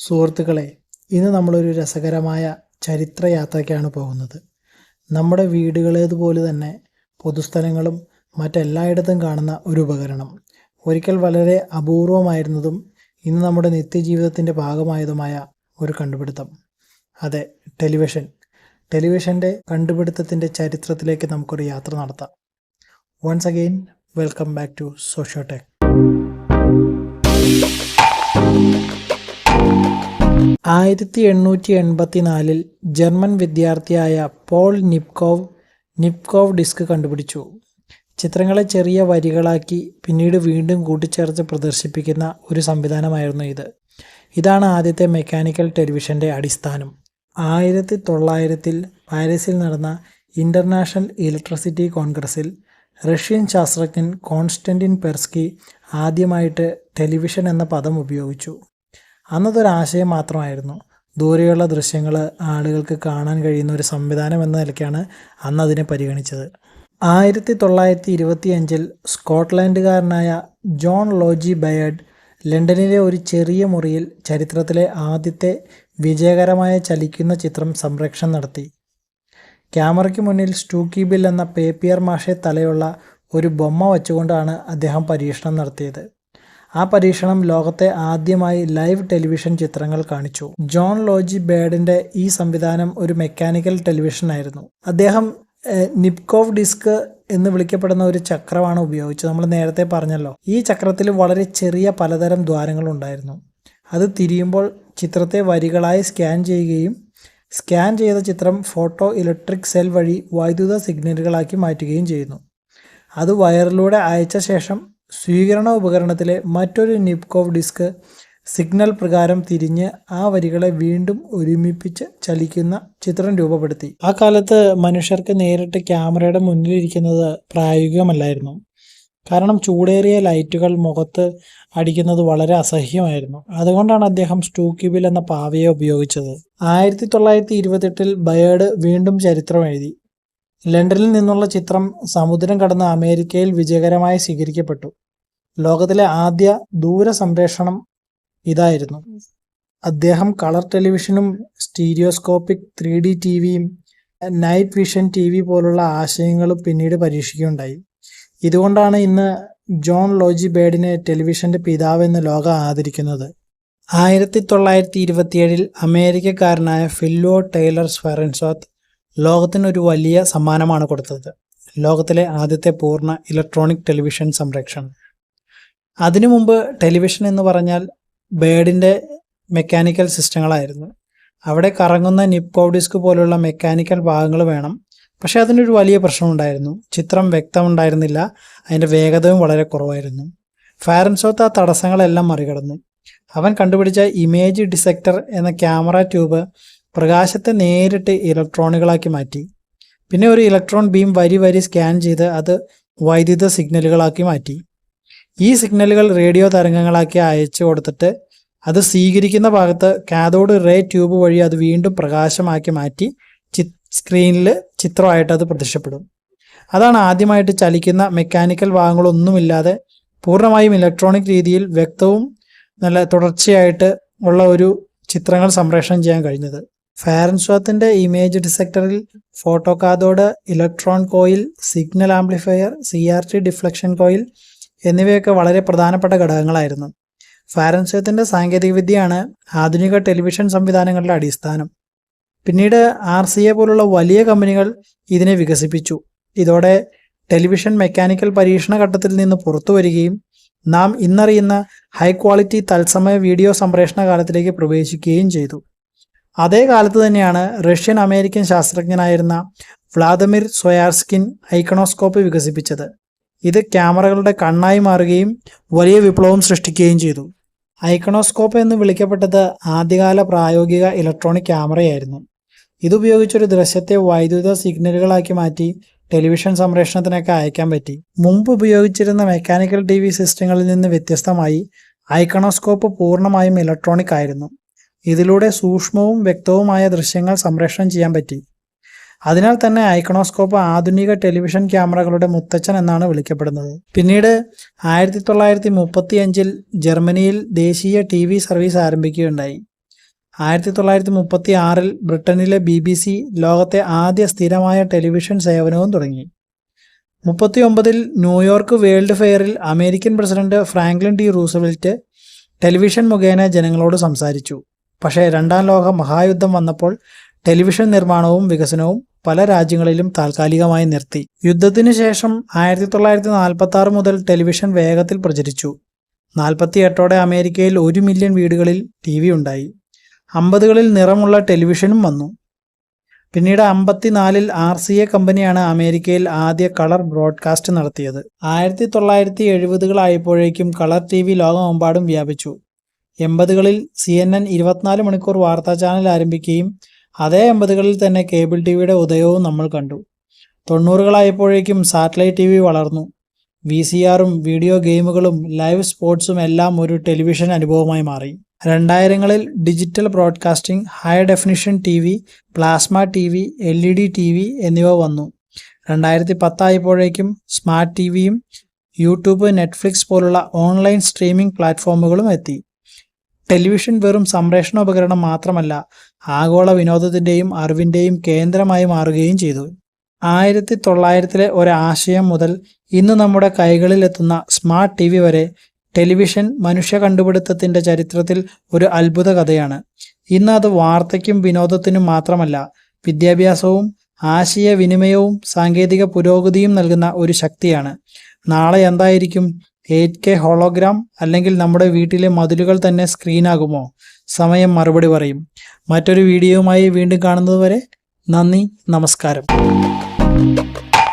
സുഹൃത്തുക്കളെ ഇന്ന് നമ്മളൊരു രസകരമായ ചരിത്രയാത്രയ്ക്കാണ് പോകുന്നത്. നമ്മുടെ വീടുകളേതുപോലെ തന്നെ പൊതുസ്ഥലങ്ങളും മറ്റെല്ലായിടത്തും കാണുന്ന ഒരു ഉപകരണം. ഒരിക്കൽ വളരെ അപൂർവമായിരുന്നതും ഇന്ന് നമ്മുടെ നിത്യജീവിതത്തിന്റെ ഭാഗമായതുമായ ഒരു കണ്ടുപിടുത്തം. അതെ ടെലിവിഷൻ. ടെലിവിഷന്റെ കണ്ടുപിടുത്തത്തിന്റെ ചരിത്രത്തിലേക്ക് നമുക്കൊരു യാത്ര നടത്താം. Once again welcome back to socio ആയിരത്തി എണ്ണൂറ്റി എൺപത്തി നാലിൽ ജർമ്മൻ വിദ്യാർത്ഥിയായ പോൾ നിപ്കോവ് നിപ്കോവ് ഡിസ്ക് കണ്ടുപിടിച്ചു. ചിത്രങ്ങളെ ചെറിയ വരികളാക്കി പിന്നീട് വീണ്ടും കൂട്ടിച്ചേർത്ത് പ്രദർശിപ്പിക്കുന്ന ഒരു സംവിധാനമായിരുന്നു ഇത്. ഇതാണ് ആദ്യത്തെ മെക്കാനിക്കൽ ടെലിവിഷന്റെ അടിസ്ഥാനം. ആയിരത്തി തൊള്ളായിരത്തിൽ പാരീസിൽ നടന്ന ഇന്റർനാഷണൽ ഇലക്ട്രിസിറ്റി കോൺഗ്രസിൽ റഷ്യൻ ശാസ്ത്രജ്ഞൻ കോൺസ്റ്റന്റിൻ പെർസ്കി ആദ്യമായിട്ട് ടെലിവിഷൻ എന്ന പദം ഉപയോഗിച്ചു. അന്നതൊരാശയം മാത്രമായിരുന്നു. ദൂരെയുള്ള ദൃശ്യങ്ങൾ ആളുകൾക്ക് കാണാൻ കഴിയുന്ന ഒരു സംവിധാനം എന്ന നിലയ്ക്കാണ് അന്ന് അതിനെ പരിഗണിച്ചത്. ആയിരത്തി തൊള്ളായിരത്തി ഇരുപത്തി അഞ്ചിൽ സ്കോട്ട്ലാൻഡുകാരനായ ജോൺ ലോജി ബയേഡ് ലണ്ടനിലെ ഒരു ചെറിയ മുറിയിൽ ചരിത്രത്തിലെ ആദ്യത്തെ വിജയകരമായ ചലിക്കുന്ന ചിത്രം സംരക്ഷണം നടത്തി. ക്യാമറയ്ക്ക് മുന്നിൽ സ്റ്റൂക്കി ബിൽ എന്ന പേപ്പിയർ മാഷെ തലയുള്ള ഒരു ബൊമ്മ വച്ചുകൊണ്ടാണ് അദ്ദേഹം പരീക്ഷണം നടത്തിയത്. ആ പരീക്ഷണം ലോകത്തെ ആദ്യമായി ലൈവ് ടെലിവിഷൻ ചിത്രങ്ങൾ കാണിച്ചു. ജോൺ ലോജി ബേഡിന്റെ ഈ സംവിധാനം ഒരു മെക്കാനിക്കൽ ടെലിവിഷൻ ആയിരുന്നു. അദ്ദേഹം നിപ്കോവ് ഡിസ്ക് എന്ന് വിളിക്കപ്പെടുന്ന ഒരു ചക്രമാണ് ഉപയോഗിച്ചത്. നമ്മൾ നേരത്തെ പറഞ്ഞല്ലോ ഈ ചക്രത്തിൽ വളരെ ചെറിയ പലതരം ദ്വാരങ്ങൾ ഉണ്ടായിരുന്നു. അത് തിരിയുമ്പോൾ ചിത്രത്തെ വരികളായി സ്കാൻ ചെയ്യുകയും സ്കാൻ ചെയ്ത ചിത്രം ഫോട്ടോ ഇലക്ട്രിക് സെൽ വഴി വൈദ്യുത സിഗ്നലുകളാക്കി മാറ്റുകയും ചെയ്യുന്നു. അത് വയറിലൂടെ അയച്ച ശേഷം സ്വീകരണ ഉപകരണത്തിലെ മറ്റൊരു നിപ്കോവ് ഡിസ്ക് സിഗ്നൽ പ്രകാരം തിരിഞ്ഞ് ആ വരികളെ വീണ്ടും ഒരുമിപ്പിച്ച് ചലിക്കുന്ന ചിത്രം രൂപപ്പെടുത്തി. ആ കാലത്ത് മനുഷ്യർക്ക് നേരിട്ട് ക്യാമറയുടെ മുന്നിലിരിക്കുന്നത് പ്രായോഗികമല്ലായിരുന്നു. കാരണം ചൂടേറിയ ലൈറ്റുകൾ മുഖത്ത് അടിക്കുന്നത് വളരെ അസഹ്യമായിരുന്നു. അതുകൊണ്ടാണ് അദ്ദേഹം സ്റ്റൂക്യൂബിൽ എന്ന പാവയെ ഉപയോഗിച്ചത്. ആയിരത്തി തൊള്ളായിരത്തി ഇരുപത്തെട്ടിൽ ബയേർഡ് വീണ്ടും ചരിത്രം എഴുതി ലണ്ടനിൽ നിന്നുള്ള ചിത്രം സമുദ്രം കടന്ന് അമേരിക്കയിൽ വിജയകരമായി സ്വീകരിക്കപ്പെട്ടു. ലോകത്തിലെ ആദ്യ ദൂര സംപ്രേഷണം ഇതായിരുന്നു. അദ്ദേഹം കളർ ടെലിവിഷനും സ്റ്റീരിയോസ്കോപ്പിക് ത്രീ ഡി ടി വിയും നൈറ്റ് വിഷൻ ടി വി പോലുള്ള ആശയങ്ങളും പിന്നീട് പരീക്ഷിക്കുകയുണ്ടായി. ഇതുകൊണ്ടാണ് ഇന്ന് ജോൺ ലോജി ബേഡിനെ ടെലിവിഷന്റെ പിതാവ് എന്ന് ലോകം ആദരിക്കുന്നത്. ആയിരത്തി തൊള്ളായിരത്തി ഇരുപത്തിയേഴിൽ അമേരിക്കക്കാരനായ ഫില്ലോ ടൈലർ സ്വറൻസോത്ത് ലോകത്തിനൊരു വലിയ സമ്മാനമാണ് കൊടുത്തത്. ലോകത്തിലെ ആദ്യത്തെ പൂർണ ഇലക്ട്രോണിക് ടെലിവിഷൻ സംരക്ഷണം. അതിനു മുമ്പ് ടെലിവിഷൻ എന്ന് പറഞ്ഞാൽ ബേഡിന്റെ മെക്കാനിക്കൽ സിസ്റ്റങ്ങളായിരുന്നു. അവിടെ കറങ്ങുന്ന നിപ്കോ ഡിസ്ക് പോലുള്ള മെക്കാനിക്കൽ ഭാഗങ്ങൾ വേണം. പക്ഷേ അതിനൊരു വലിയ പ്രശ്നമുണ്ടായിരുന്നു. ചിത്രം വ്യക്തമുണ്ടായിരുന്നില്ല. അതിന്റെ വേഗതയും വളരെ കുറവായിരുന്നു. ഫാരൻസോത്ത് ആ തടസ്സങ്ങളെല്ലാം മറികടന്നു. അവൻ കണ്ടുപിടിച്ച ഇമേജ് ഡിസെക്ടർ എന്ന ക്യാമറ ട്യൂബ് പ്രകാശത്തെ നേരിട്ട് ഇലക്ട്രോണുകളാക്കി മാറ്റി. പിന്നെ ഒരു ഇലക്ട്രോൺ ബീം വരി വരി സ്കാൻ ചെയ്ത് അത് വൈദ്യുത സിഗ്നലുകളാക്കി മാറ്റി. ഈ സിഗ്നലുകൾ റേഡിയോ തരംഗങ്ങളാക്കി അയച്ചു കൊടുത്തിട്ട് അത് സ്വീകരിക്കുന്ന ഭാഗത്ത് കാഥോഡ് റേ ട്യൂബ് വഴി അത് വീണ്ടും പ്രകാശമാക്കി മാറ്റി ചി സ്ക്രീനിൽ ചിത്രമായിട്ട് അത് പ്രത്യക്ഷപ്പെടും. അതാണ് ആദ്യമായിട്ട് ചലിക്കുന്ന മെക്കാനിക്കൽ ഭാഗങ്ങളൊന്നുമില്ലാതെ പൂർണമായും ഇലക്ട്രോണിക് രീതിയിൽ വ്യക്തവും നല്ല തുടർച്ചയായിട്ട് ഉള്ള ഒരു ചിത്രങ്ങൾ സംപ്രേഷണം ചെയ്യാൻ കഴിഞ്ഞത്. ഫാരൻസ്വാത്തിന്റെ image ഡിസെക്ടറിൽ photo cathode electron coil signal amplifier C R T deflection coil എന്നിവയൊക്കെ വളരെ പ്രധാനപ്പെട്ട ഘടകങ്ങളായിരുന്നു. ഫാരൻസ്വത്തിന്റെ സാങ്കേതികവിദ്യയാണ് ആധുനിക ടെലിവിഷൻ സംവിധാനങ്ങളുടെ അടിസ്ഥാനം. പിന്നീട് ആർ സി എ പോലുള്ള വലിയ കമ്പനികൾ ഇതിനെ വികസിപ്പിച്ചു. ഇതോടെ ടെലിവിഷൻ മെക്കാനിക്കൽ പരീക്ഷണ ഘട്ടത്തിൽ നിന്ന് പുറത്തു വരികയും നാം ഇന്നറിയുന്ന ഹൈ ക്വാളിറ്റി തത്സമയ വീഡിയോ സംപ്രേഷണ കാലത്തിലേക്ക് പ്രവേശിക്കുകയും ചെയ്തു. അതേ കാലത്ത് തന്നെയാണ് റഷ്യൻ അമേരിക്കൻ ശാസ്ത്രജ്ഞനായിരുന്ന വ്ളാദിമിർ സൊയാർസ്കിൻ ഐക്കണോസ്കോപ്പ് വികസിപ്പിച്ചത്. ഇത് ക്യാമറകളുടെ കണ്ണായി മാറുകയും വലിയ വിപ്ലവം സൃഷ്ടിക്കുകയും ചെയ്തു. ഐക്കണോസ്കോപ്പ് എന്ന് വിളിക്കപ്പെട്ടത് ആദ്യകാല പ്രായോഗിക ഇലക്ട്രോണിക് ക്യാമറയായിരുന്നു. ഇതുപയോഗിച്ചൊരു ദൃശ്യത്തെ വൈദ്യുത സിഗ്നലുകളാക്കി മാറ്റി ടെലിവിഷൻ സംപ്രേഷണത്തിനൊക്കെ അയക്കാൻ പറ്റി. മുമ്പ് ഉപയോഗിച്ചിരുന്ന മെക്കാനിക്കൽ ടി വി സിസ്റ്റങ്ങളിൽ നിന്ന് വ്യത്യസ്തമായി ഐക്കണോസ്കോപ്പ് പൂർണമായും ഇലക്ട്രോണിക് ആയിരുന്നു. ഇതിലൂടെ സൂക്ഷ്മവും വ്യക്തവുമായ ദൃശ്യങ്ങൾ സംപ്രേഷണം ചെയ്യാൻ പറ്റി. അതിനാൽ തന്നെ ഐക്കണോസ്കോപ്പ് ആധുനിക ടെലിവിഷൻ ക്യാമറകളുടെ മുത്തച്ഛൻ എന്നാണ് വിളിക്കപ്പെടുന്നത്. പിന്നീട് ആയിരത്തി തൊള്ളായിരത്തി മുപ്പത്തി അഞ്ചിൽ ജർമ്മനിയിൽ ദേശീയ ടി വി സർവീസ് ആരംഭിക്കുകയുണ്ടായി. ആയിരത്തി തൊള്ളായിരത്തി മുപ്പത്തി ആറിൽ ബ്രിട്ടനിലെ ബി ബി സി ലോകത്തെ ആദ്യ സ്ഥിരമായ ടെലിവിഷൻ സേവനവും തുടങ്ങി. മുപ്പത്തി ഒമ്പതിൽ New York world ഫെയറിൽ American president Franklin D Roosevelt television മുഖേന ജനങ്ങളോട് സംസാരിച്ചു. പക്ഷേ രണ്ടാം ലോക മഹായുദ്ധം വന്നപ്പോൾ ടെലിവിഷൻ നിർമ്മാണവും വികസനവും പല രാജ്യങ്ങളിലും താൽക്കാലികമായി നിർത്തി. യുദ്ധത്തിനു ശേഷം ആയിരത്തി തൊള്ളായിരത്തി നാൽപ്പത്തി ആറ് മുതൽ ടെലിവിഷൻ വേഗത്തിൽ പ്രചരിച്ചു. നാൽപ്പത്തി എട്ടോടെ അമേരിക്കയിൽ ഒരു മില്യൺ വീടുകളിൽ ടി വി ഉണ്ടായി. അമ്പതുകളിൽ നിറമുള്ള ടെലിവിഷനും വന്നു. പിന്നീട് അമ്പത്തിനാലിൽ ആർ സി എ കമ്പനിയാണ് അമേരിക്കയിൽ ആദ്യ കളർ ബ്രോഡ്കാസ്റ്റ് നടത്തിയത്. ആയിരത്തി തൊള്ളായിരത്തി എഴുപതുകളായപ്പോഴേക്കും കളർ ടി വി ലോകമെമ്പാടും വ്യാപിച്ചു. എൺപതുകളിൽ സി എൻ എൻ ഇരുപത്തിനാല് മണിക്കൂർ വാർത്താ ചാനൽ ആരംഭിക്കുകയും അതേ എൺപതുകളിൽ തന്നെ കേബിൾ ടി വിയുടെ ഉദയവും നമ്മൾ കണ്ടു. തൊണ്ണൂറുകളായപ്പോഴേക്കും സാറ്റലൈറ്റ് ടി വി വളർന്നു വി വീഡിയോ ഗെയിമുകളും ലൈവ് സ്പോർട്സും എല്ലാം ഒരു ടെലിവിഷൻ അനുഭവമായി മാറി. രണ്ടായിരങ്ങളിൽ digital broadcasting high definition T V plasma T V L E D T V എന്നിവ വന്നു. രണ്ടായിരത്തി പത്തായപ്പോഴേക്കും സ്മാർട്ട് ടി വിയും യൂട്യൂബ് നെറ്റ്ഫ്ലിക്സ് പോലുള്ള ഓൺലൈൻ സ്ട്രീമിംഗ് പ്ലാറ്റ്ഫോമുകളും എത്തി. ടെലിവിഷൻ വെറും സംപ്രേഷണ ഉപകരണം മാത്രമല്ല ആഗോള വിനോദത്തിന്റെയും അറിവിന്റെയും കേന്ദ്രമായി മാറുകയും ചെയ്തു. ആയിരത്തി തൊള്ളായിരത്തിലെ ഒരാശയം മുതൽ ഇന്ന് നമ്മുടെ കൈകളിലെത്തുന്ന സ്മാർട്ട് ടി വി വരെ ടെലിവിഷൻ മനുഷ്യ കണ്ടുപിടുത്തത്തിന്റെ ചരിത്രത്തിൽ ഒരു അത്ഭുത കഥയാണ്. ഇന്ന് അത് വാർത്തയ്ക്കും വിനോദത്തിനും മാത്രമല്ല വിദ്യാഭ്യാസവും ആശയവിനിമയവും സാങ്കേതിക പുരോഗതിയും നൽകുന്ന ഒരു ശക്തിയാണ്. നാളെ എന്തായിരിക്കും? എയ്റ്റ് കെ ഹോളോഗ്രാം അല്ലെങ്കിൽ നമ്മുടെ വീട്ടിലെ മതിലുകൾ തന്നെ സ്ക്രീനാകുമോ? സമയം മറുപടി പറയും. മറ്റൊരു വീഡിയോയുമായി വീണ്ടും കാണുന്നതുവരെ നന്ദി നമസ്കാരം.